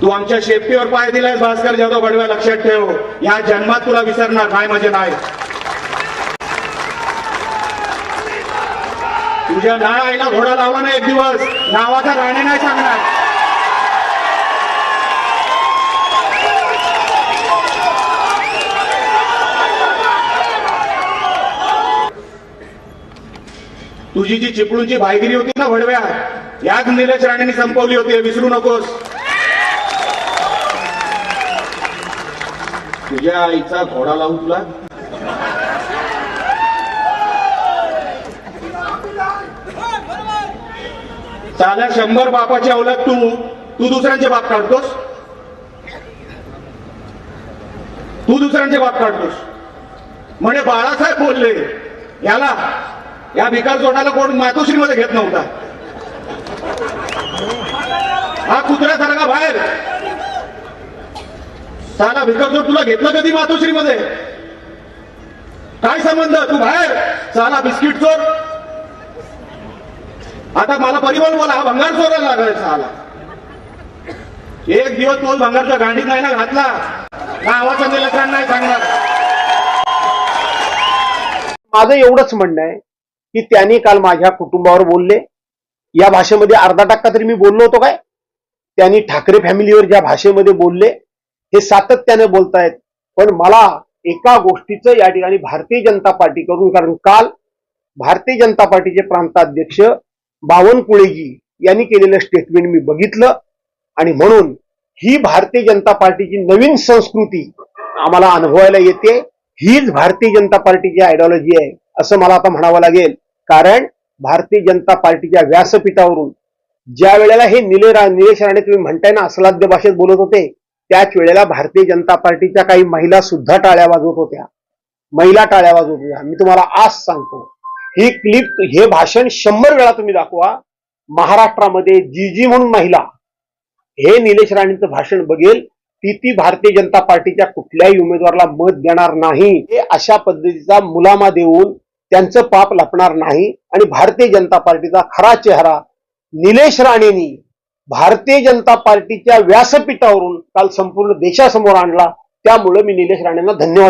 तू आमच्या शेपटीवर पाय दिलाय भास्कर जाधव बडव्या लक्षात ठेव. या जन्मात तुला विसरणार काय म्हणजे नाही. तुझ्या नाळ आईला घोडा लावला ना एक दिवस. नावाचा राणे नाही सांगणार. तुझी जी चिपळूणची भाईगिरी होती ना भडव्या याच निलेश राणेंनी संपवली होती हे विसरू नकोस. तुझ्या आईचा घोडा लावू तुला? साल्या शंभर बापाच्या अवलात तू. तू दुसऱ्यांचे बाप काढतोस? तू दुसऱ्यांचे बाप काढतोस. म्हणे बाळासाहेब बोलले याला या भिकार जोडाला कोण मातोश्रीमध्ये घेत नव्हता. हा कुत्र्यासारखा बाहेर. साला भिकार तुला घेतलं कधी मातोश्रीमध्ये? काय संबंध? तू बाहेर. साला बिस्किट चोर. आता मला परिवहन बोला हा भंगार चोरायला लागलाय साला. एक दिवस तोल भंगारच्या गांडीत नाही ना घातला. गावाचा निलक्षण नाही सांगणार. माझं एवढंच म्हणणं आहे की त्यांनी काल माझ्या कुटुंबावर बोलले. या भाषेमध्ये अर्धा टक्का तरी मी बोललो होतो काय? त्यांनी ठाकरे फॅमिलीवर ज्या भाषेमध्ये बोलले हे सातत्याने बोलतायत. पण मला एका गोष्टीचं या ठिकाणी भारतीय जनता पार्टीकडून कारण काल भारतीय जनता पार्टीचे प्रांताध्यक्ष बावनकुळेजी यांनी केलेलं स्टेटमेंट मी बघितलं. आणि म्हणून ही भारतीय जनता पार्टीची नवीन संस्कृती आम्हाला अनुभवायला येते. हीच भारतीय जनता पार्टीची आयडिओलॉजी आहे असं मला आता म्हणावं लागेल. कारण भारतीय जनता पार्टीच्या व्यासपीठावरून ज्या वेळेला हे निले निलेश राणे तुम्ही म्हणताय ना असलाद्य भाषेत बोलत होते त्याच वेळेला भारतीय जनता पार्टीच्या काही महिला सुद्धा टाळ्या वाजवत होत्या. महिला टाळ्या वाजवत होत्या. मी तुम्हाला आज सांगतो ही क्लिप हे भाषण शंभर वेळा तुम्ही दाखवा. महाराष्ट्रामध्ये जी जी म्हणून महिला हे निलेश राणेंचं भाषण बघेल ती ती भारतीय जनता पार्टीच्या कुठल्याही उमेदवाराला मत देणार नाही. हे अशा पद्धतीचा मुलामा देऊन त्यांचं पाप लपणार नाही. आणि भारतीय जनता पार्टीचा खरा चेहरा निलेश राणेंनी भारतीय जनता पार्टीच्या व्यासपीठावरून काल संपूर्ण देशासमोर आणला. त्यामुळे मी निलेश राणेंना धन्यवाद